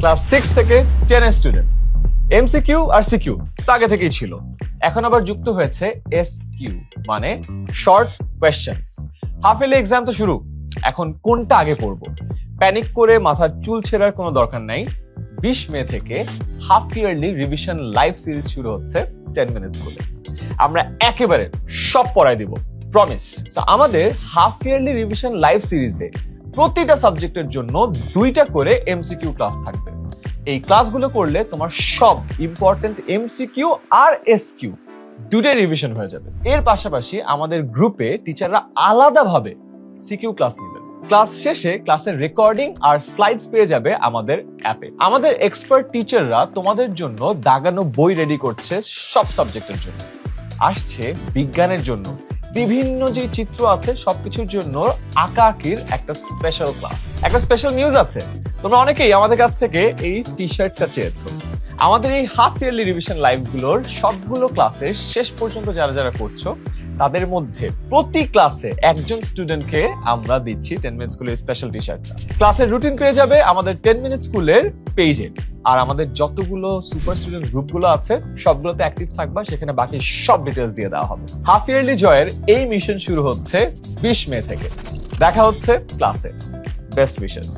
Class six থেকে ten students MCQ আর CQ তা আগে থেকেই ছিল। এখন আবার যুক্ত হয়েছে এস কিউ মানে short questions half yearly exam তো শুরু। এখন কোনটা আগে পড়ব? প্যানিক করে মাথার চুল ছেঁড়ার কোনো দরকার নাই। বিশ মে থেকে half yearly revision live series শুরু হচ্ছে টেন মিনিটস বলে। আমরা একেবারে সব পড়াই দিব প্রমিস আমাদের হাফ ইয়ারলি রিভিশন লাইভ সিরিজে প্রতিটা সাবজেক্টের জন্য দুইটা করে এমসিকিউ ক্লাস থাকবে। এই ক্লাসগুলো করলে তোমার সব ইম্পর্টেন্ট এমসিকিউ আর এসকিউ দুটোই রিভিশন হয়ে যাবে। এর পাশাপাশি আমাদের গ্রুপে টিচাররা আলাদাভাবে সিকিউ ক্লাস নেবেন ক্লাস শেষে ক্লাসের রেকর্ডিং আর স্লাইডস পেয়ে যাবে আমাদের অ্যাপে আমাদের এক্সপার্ট টিচাররা তোমাদের জন্য দাগানো বই রেডি করছে সব সাবজেক্টের জন্য। আসছে বিজ্ঞানের জন্য। বিভিন্ন যে চিত্র আছে, সবকিছুর জন্য আঁকা আঁকির একটা স্পেশাল ক্লাস একটা স্পেশাল নিউজ আছে। তোমরা অনেকেই আমাদের কাছ থেকে এই টি শার্টটা চেয়েছো। আমাদের এই হাফ ইয়ারলি রিভিশন লাইভগুলোর সবগুলো ক্লাসে শেষ পর্যন্ত যারা যারা করছ, তাদের মধ্যে প্রতি ক্লাসে একজন স্টুডেন্টকে আমরা দিচ্ছি টেন মিনিট স্কুলের স্পেশাল টি শার্টটা ক্লাসের রুটিন পেয়ে যাবে আমাদের টেন মিনিট স্কুলের পেজে আর আমাদের যতগুলো সুপার স্টুডেন্ট গ্রুপগুলো আছে, সবগুলোতে অ্যাক্টিভ থাকবা, সেখানে বাকি সব ডিটেলস দিয়ে দেওয়া হবে। হাফ ইয়ারলি জয়ের এই মিশন শুরু হচ্ছে বিশ মে থেকে। দেখা হচ্ছে ক্লাসে বেস্ট উইশেস